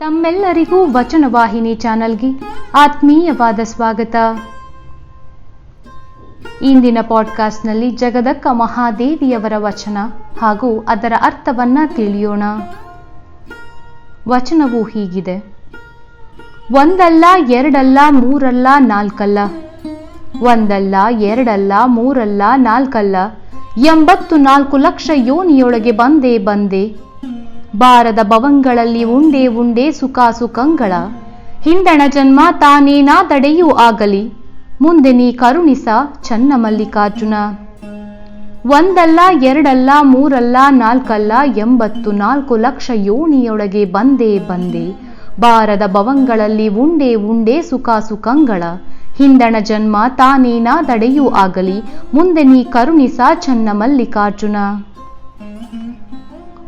ತಮ್ಮೆಲ್ಲರಿಗೂ ವಚನವಾಹಿನಿ ಚಾನಲ್ಗೆ ಆತ್ಮೀಯವಾದ ಸ್ವಾಗತ. ಇಂದಿನ ಪಾಡ್ಕಾಸ್ಟ್ನಲ್ಲಿ ಜಗದಕ್ಕ ಮಹಾದೇವಿಯವರ ವಚನ ಹಾಗೂ ಅದರ ಅರ್ಥವನ್ನ ತಿಳಿಯೋಣ. ವಚನವು ಹೀಗಿದೆ. ಒಂದಲ್ಲ, ಎರಡಲ್ಲ, ಮೂರಲ್ಲ, ನಾಲ್ಕಲ್ಲ. ಒಂದಲ್ಲ, ಎರಡಲ್ಲ, ಮೂರಲ್ಲ, ನಾಲ್ಕಲ್ಲ. ಎಂಬತ್ತು ನಾಲ್ಕು ಲಕ್ಷ ಯೋನಿಯೊಳಗೆ ಬಂದೆ ಬಂದೆ ಬಾರದ ಭವಂಗಳಲ್ಲಿ ಉಂಡೆ ಉಂಡೆ ಸುಖ ಸುಖಂಗಳ ಹಿಂದಣ ಜನ್ಮ ತಾನೇನಾದಡೆಯೂ ಆಗಲಿ. ಮುಂದೆ ನೀ ಕರುಣಿಸ ಚನ್ನ ಮಲ್ಲಿಕಾರ್ಜುನ. ಒಂದಲ್ಲ, ಎರಡಲ್ಲ, ಮೂರಲ್ಲ, ನಾಲ್ಕಲ್ಲ, ಎಂಬತ್ತು, ನಾಲ್ಕು ಲಕ್ಷ ಯೋನಿಯೊಳಗೆ ಬಂದೆ ಬಂದೆ. ಬಾರದ ಭವಂಗಳಲ್ಲಿ ಉಂಡೆ ಉಂಡೆ ಸುಖ ಸುಖಂಗಳ ಹಿಂದಣ ಜನ್ಮ ತಾನೇನಾದಡೆಯೂ ಆಗಲಿ. ಮುಂದೆ ನೀ ಕರುಣಿಸ ಚನ್ನ ಮಲ್ಲಿಕಾರ್ಜುನ.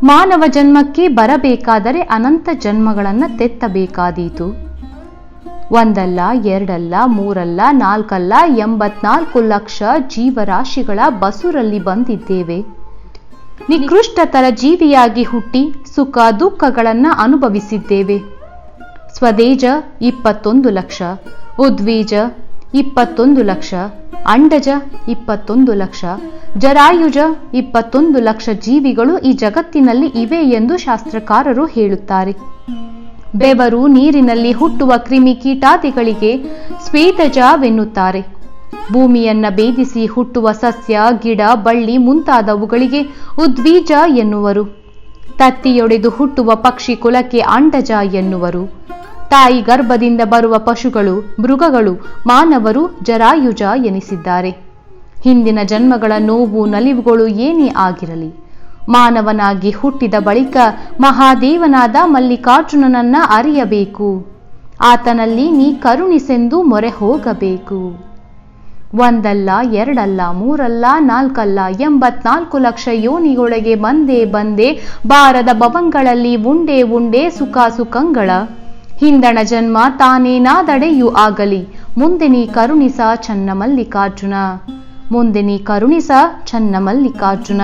ಮಾನವ ಜನ್ಮಕ್ಕೆ ಬರಬೇಕಾದರೆ ಅನಂತ ಜನ್ಮಗಳನ್ನು ತೆತ್ತಬೇಕಾದೀತು. ಒಂದಲ್ಲ, ಎರಡಲ್ಲ, ಮೂರಲ್ಲ, ನಾಲ್ಕಲ್ಲ, ಎಂಬತ್ನಾಲ್ಕು ಲಕ್ಷ ಜೀವರಾಶಿಗಳ ಬಸುರಲ್ಲಿ ಬಂದಿದ್ದೇವೆ. ನಿಕೃಷ್ಟತರ ಜೀವಿಯಾಗಿ ಹುಟ್ಟಿ ಸುಖ ದುಃಖಗಳನ್ನು ಅನುಭವಿಸಿದ್ದೇವೆ. ಸ್ವದೇಜ ಇಪ್ಪತ್ತೊಂದು ಲಕ್ಷ, ಉದ್ವೀಜ ಇಪ್ಪತ್ತೊಂದು ಲಕ್ಷ, ಅಂಡಜ ಇಪ್ಪತ್ತೊಂದು ಲಕ್ಷ, ಜರಾಯುಜ ಇಪ್ಪತ್ತೊಂದು ಲಕ್ಷ ಜೀವಿಗಳು ಈ ಜಗತ್ತಿನಲ್ಲಿ ಇವೆ ಎಂದು ಶಾಸ್ತ್ರಕಾರರು ಹೇಳುತ್ತಾರೆ. ಬೆವರು ನೀರಿನಲ್ಲಿ ಹುಟ್ಟುವ ಕ್ರಿಮಿ ಕೀಟಾದಿಗಳಿಗೆ ಸ್ವೇತಜವೆನ್ನುತ್ತಾರೆ ಭೂಮಿಯನ್ನ ಭೇದಿಸಿ ಹುಟ್ಟುವ ಸಸ್ಯ, ಗಿಡ, ಬಳ್ಳಿ ಮುಂತಾದವುಗಳಿಗೆ ಉದ್ವೀಜ ಎನ್ನುವರು. ತತ್ತಿಯೊಡೆದು ಹುಟ್ಟುವ ಪಕ್ಷಿ ಕುಲಕ್ಕೆ ಅಂಡಜ ಎನ್ನುವರು. ತಾಯಿ ಗರ್ಭದಿಂದ ಬರುವ ಪಶುಗಳು, ಮೃಗಗಳು, ಮಾನವರು ಜರಾಯುಜ ಎನಿಸಿದ್ದಾರೆ. ಹಿಂದಿನ ಜನ್ಮಗಳ ನೋವು ನಲಿವುಗಳು ಏನೇ ಆಗಿರಲಿ, ಮಾನವನಾಗಿ ಹುಟ್ಟಿದ ಬಳಿಕ ಮಹಾದೇವನಾದ ಮಲ್ಲಿಕಾರ್ಜುನನನ್ನ ಅರಿಯಬೇಕು. ಆತನಲ್ಲಿ ನೀ ಕರುಣಿಸೆಂದು ಮೊರೆ ಹೋಗಬೇಕು. ಒಂದಲ್ಲ, ಎರಡಲ್ಲ, ಮೂರಲ್ಲ, ನಾಲ್ಕಲ್ಲ, ಎಂಬತ್ನಾಲ್ಕು ಲಕ್ಷ ಯೋನಿಗೊಳಗೆ ಬಂದೇ ಬಂದೇ ಬಾರದ ಭವಂಗಳಲ್ಲಿ ಉಂಡೆ ಉಂಡೆ ಸುಖ ಸುಖಂಗಳ ಹಿಂದಣ ಜನ್ಮ ತಾನೇನಾದಡೆಯೂ ಆಗಲಿ. ಮುಂದೆ ನೀ ಕರುಣಿಸ ಚನ್ನ ಮಲ್ಲಿಕಾರ್ಜುನ ಮುಂದೆ ನೀ ಕರುಣಿಸ ಚನ್ನ ಮಲ್ಲಿಕಾರ್ಜುನ